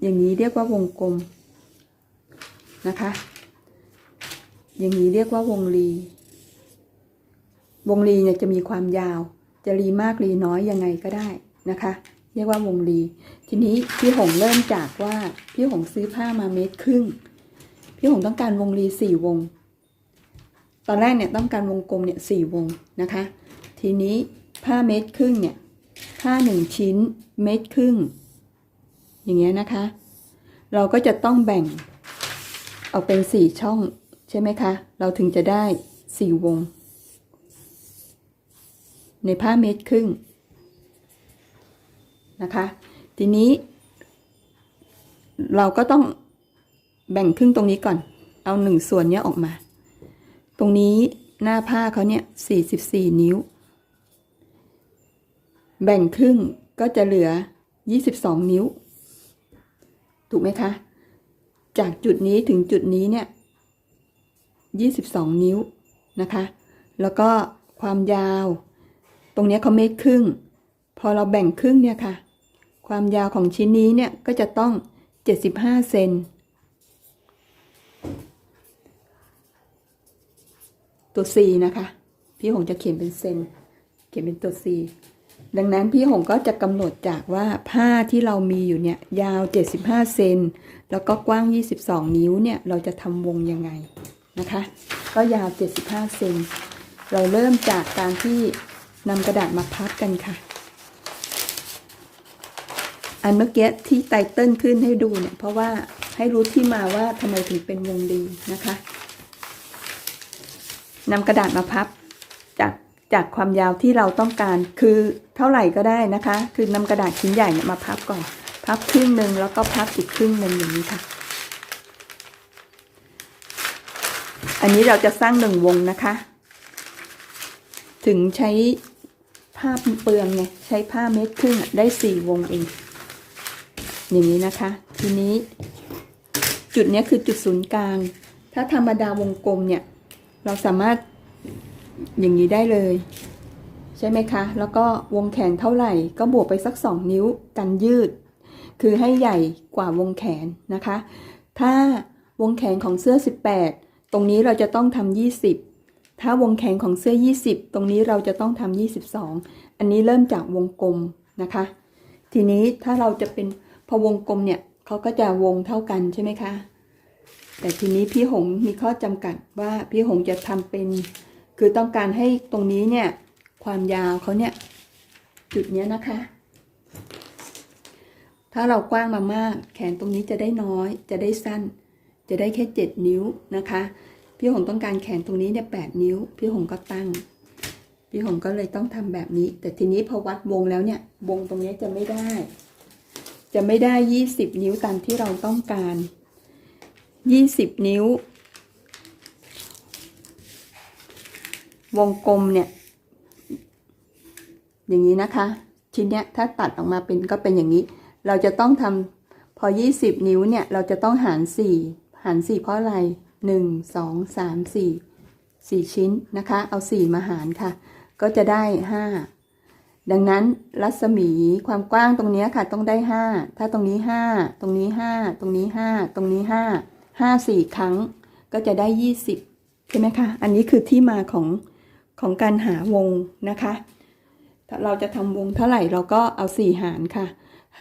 อย่างนี้เรียกว่าวงกลมนะคะ อย่างนี้เรียกว่าวงรี วงรีเนี่ยจะมีความยาว จะรีมากรีน้อยยังไงก็ได้นะคะ เรียกว่าวงรี ทีนี้พี่หงเริ่มจากว่าพี่หงซื้อผ้ามาเมตรครึ่ง พี่หงต้องการวงรีสี่วง ตอนแรกเนี่ยต้องการวงกลมเนี่ยสี่วงนะคะ ทีนี้ผ้าเมตรครึ่งเนี่ยผ้าหนึ่งชิ้นเมตรครึ่ง อย่างเงี้ยนะคะ เราก็จะต้องแบ่งออกเป็นสี่ช่องใช่ไหมคะ เราถึงจะได้สี่วง ในผ้าเมตรครึ่งนะคะ ทีนี้ เราก็ต้องแบ่งครึ่งตรงนี้ก่อน เอาหนึ่งส่วนเนี้ยออกมา ตรงนี้หน้าผ้าเขาเนี่ยสี่สิบสี่นิ้ว แบ่งครึ่งก็จะเหลือยี่สิบสองนิ้ว ถูกไหมคะ จากจุดนี้ถึงจุดนี้เนี่ยยี่สิบสองนิ้วนะคะ แล้วก็ความยาว ตรงเนี้ยเขาเมตรครึ่ง พอเราแบ่งครึ่งเนี่ยค่ะ ความยาวของชิ้นนี้เนี่ยก็จะต้องเจ็ดสิบห้าเซนตัว C นะคะ พี่หงจะเขียนเป็นเซน เขียนเป็นตัว C ดังนั้นพี่หงก็จะกำหนดจากว่าผ้าที่เรามีอยู่เนี่ยยาว 75 เซนแล้วก็กว้าง 22 นิ้วเนี่ยเราจะทำวงยังไงนะคะ ก็ยาว 75 เซนเราเริ่มจากการที่นำกระดาษมาพับกันค่ะ อันเมื่อกี้ที่ไตเติ้ลขึ้นให้ดูเนี่ยเพราะว่าให้รู้ที่มาว่าทำไมถึงเป็นวงรีนะคะนำกระดาษมาพับจาก จากความยาวที่เราต้องการคือเท่าไหร่ก็ได้นะคะ คือนำกระดาษชิ้นใหญ่เนี่ยมาพับก่อน พับครึ่งหนึ่งแล้วก็พับอีกครึ่งหนึ่งอย่างนี้ค่ะ อันนี้เราจะสร้างหนึ่งวงนะคะ ถึงใช้ผ้าเปลืองไงใช้ผ้าเม็ดครึ่งได้สี่วงเองอย่างนี้นะคะ ทีนี้ จุดนี้คือจุดศูนย์กลาง ถ้าธรรมดาวงกลมเนี่ย เราสามารถ อย่างนี้ได้เลย ใช่ไหมคะ แล้วก็วงแขนเท่าไหร่ ก็บวกไปสัก 2 นิ้วกันยืด คือให้ใหญ่กว่าวงแขนนะคะ ถ้าวงแขนของเสื้อ 18 ตรงนี้เราจะต้องทำ20 ถ้าวงแขนของเสื้อ 20 ตรงนี้เราจะต้องทำ22 อันนี้เริ่มจากวงกลมนะคะ ทีนี้ถ้าเราจะเป็นพอวงกลมเนี่ยเขาก็จะวงเท่ากันใช่ไหมคะแต่ทีนี้พี่หงมีข้อจำกัดว่าพี่หงจะทำเป็น คือต้องการให้ตรงนี้เนี่ย ความยาวเขาเนี่ย จุดเนี้ยนะคะ ถ้าเรากว้างมามาก แขนตรงนี้จะได้น้อย จะได้สั้น จะได้แค่เจ็ดนิ้วนะคะ พี่หงต้องการแขนตรงนี้เนี่ยแปดนิ้ว พี่หงก็ตั้ง พี่หงก็เลยต้องทำแบบนี้ แต่ทีนี้พอวัดวงแล้วเนี่ย วงตรงนี้จะไม่ได้ จะไม่ได้ยี่สิบนิ้วตามที่เราต้องการยี่สิบนิ้ว วงกลมเนี่ย อย่างนี้นะคะ ชิ้นเนี้ยถ้าตัดออกมาเป็นก็เป็นอย่างนี้ เราจะต้องทำพอยี่สิบนิ้วเนี่ย เราจะต้องหารสี่หารสี่เพราะอะไรหนึ่งสองสามสี่สี่ชิ้นนะคะ เอาสี่มาหารค่ะ ก็จะได้ห้าดังนั้นรัศมีความกว้างตรงเนี้ยค่ะ ต้องได้ห้าถ้าตรงนี้ห้าตรงนี้ห้าตรงนี้ห้าตรงนี้ห้าห้าสี่ครั้ง ก็จะได้ยี่สิบใช่ไหมคะ อันนี้คือที่มาของ ของการหาวงนะคะถ้าเราจะทำวงเท่าไหร่เราก็เอาสี่หารค่ะ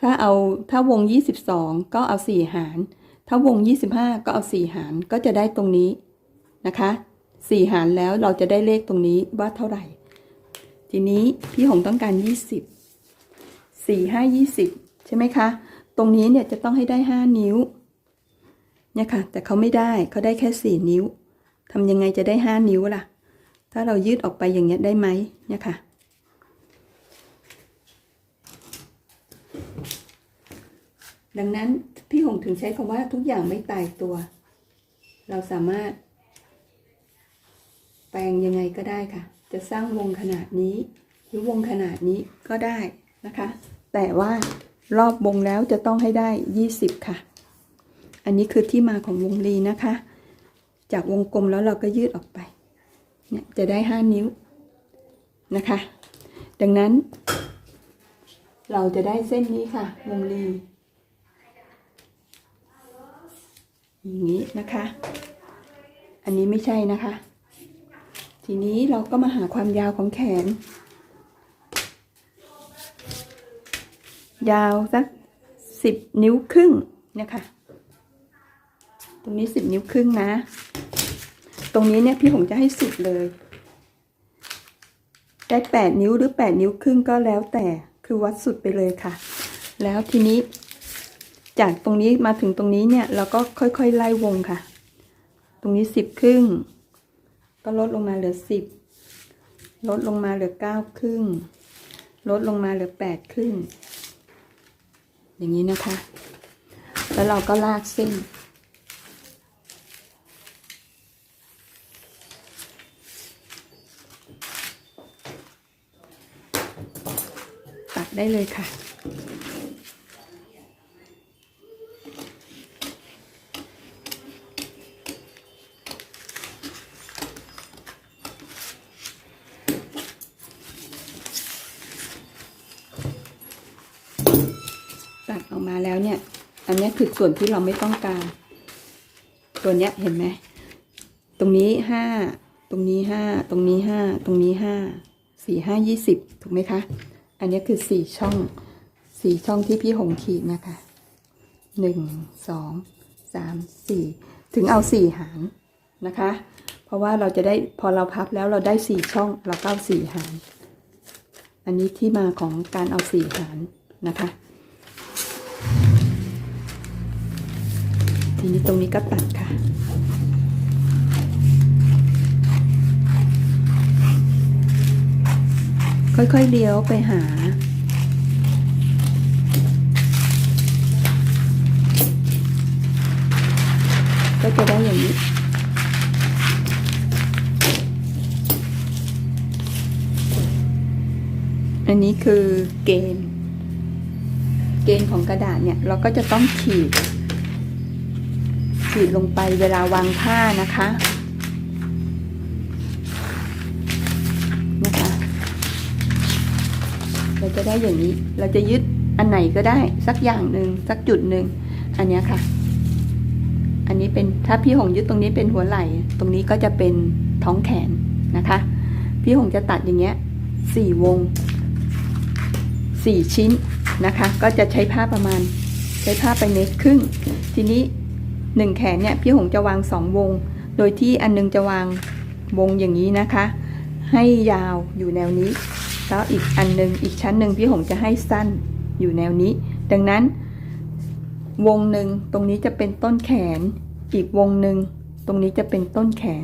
ถ้าเอาถ้าวง 22 ก็เอาสี่หาร ถ้าวง 25 ก็เอาสี่หารก็จะได้ตรงนี้นะคะสี่หารแล้วเราจะได้เลขตรงนี้ว่าเท่าไหร่ ทีนี้พี่หงต้องการ 20 4 5 20 ใช่ไหมคะ ตรงนี้เนี่ยจะต้องให้ได้ 5 นิ้วเนี่ยค่ะ แต่เขาไม่ได้เขาได้แค่ 4 นิ้วทำยังไงจะได้ 5 นิ้วล่ะ ถ้าเรายืดออกไปอย่างเงี้ยได้ไหมเนี่ยค่ะ ดังนั้นพี่หงถึงใช้คำว่าทุกอย่างไม่ตายตัว เราสามารถ แปลงยังไงก็ได้ค่ะ จะสร้างวงขนาดนี้ หรือวงขนาดนี้ก็ได้นะคะ แต่ว่ารอบวงแล้วจะต้องให้ได้ 20 ค่ะ อันนี้คือที่มาของวงรีนะคะ จากวงกลมแล้วเราก็ยืดออกไป เนี่ยจะได้5นิ้วนะคะ ดังนั้น เราจะได้เส้นนี้ค่ะวงรีอย่างนี้นะคะ อันนี้ไม่ใช่นะคะ ทีนี้เราก็มาหาความยาวของแขน ยาวสักสิบนิ้วครึ่งนะคะ ตรงนี้สิบนิ้วครึ่งนะ ตรงนี้เนี่ยพี่หงจะให้สุดเลย ได้แปดนิ้วหรือแปดนิ้วครึ่งก็แล้วแต่คือวัดสุดไปเลยค่ะ แล้วทีนี้ จากตรงนี้มาถึงตรงนี้เนี่ย เราก็ค่อยๆไล่วงค่ะ ตรงนี้สิบครึ่ง ก็ลดลงมาเหลือสิบลดลงมาเหลือเก้าครึ่ง ลดลงมาเหลือแปดครึ่ง อย่างนี้นะคะ แล้วเราก็ลากเส้น ได้เลยค่ะ ตัดออกมาแล้วเนี่ย อันนี้คือส่วนที่เราไม่ต้องการ ตัวเนี้ยเห็นไหม ตรงนี้ห้า ตรงนี้ห้า ตรงนี้ห้า ตรงนี้ห้า สี่ห้ายี่สิบถูกไหมคะ อันนี้คือสี่ช่องสี่ช่องที่พี่หงขีดนะคะหนึ่งสองสามสี่ถึงเอาสี่หารนะคะ เพราะว่าเราจะได้พอเราพับแล้วเราได้สี่ช่องเราก็เอาสี่หารอันนี้ที่มาของการเอาสี่หารนะคะ ทีนี้ตรงนี้ก็ตัดค่ะ ค่อยๆเลี้ยวไปหา ก็จะได้อย่างนี้อันนี้คือเกณฑ์ เกณฑ์ของกระดาษเนี่ย เราก็จะต้องขีด ขีดลงไปเวลาวางผ้านะคะนะคะ จะได้อย่างนี้ เราจะยึดอันไหนก็ได้สักอย่างหนึ่งสักจุดหนึ่งอันนี้ค่ะ อันนี้เป็นถ้าพี่หงยึดตรงนี้เป็นหัวไหล่ตรงนี้ก็จะเป็นท้องแขนนะคะ พี่หงจะตัดอย่างเงี้ยสี่วงสี่ชิ้นนะคะ ก็จะใช้ผ้าประมาณ ใช้ผ้าไปเมตรครึ่ง ทีนี้หนึ่งแขนเนี่ยพี่หงจะวางสองวง โดยที่อันนึงจะวางวงอย่างนี้นะคะ ให้ยาวอยู่แนวนี้ แล้วอีกอันนึงอีกชั้นหนึ่งพี่หงจะให้สั้นอยู่แนวนี้ ดังนั้น วงหนึ่งตรงนี้จะเป็นต้นแขน อีกวงหนึ่งตรงนี้จะเป็นต้นแขน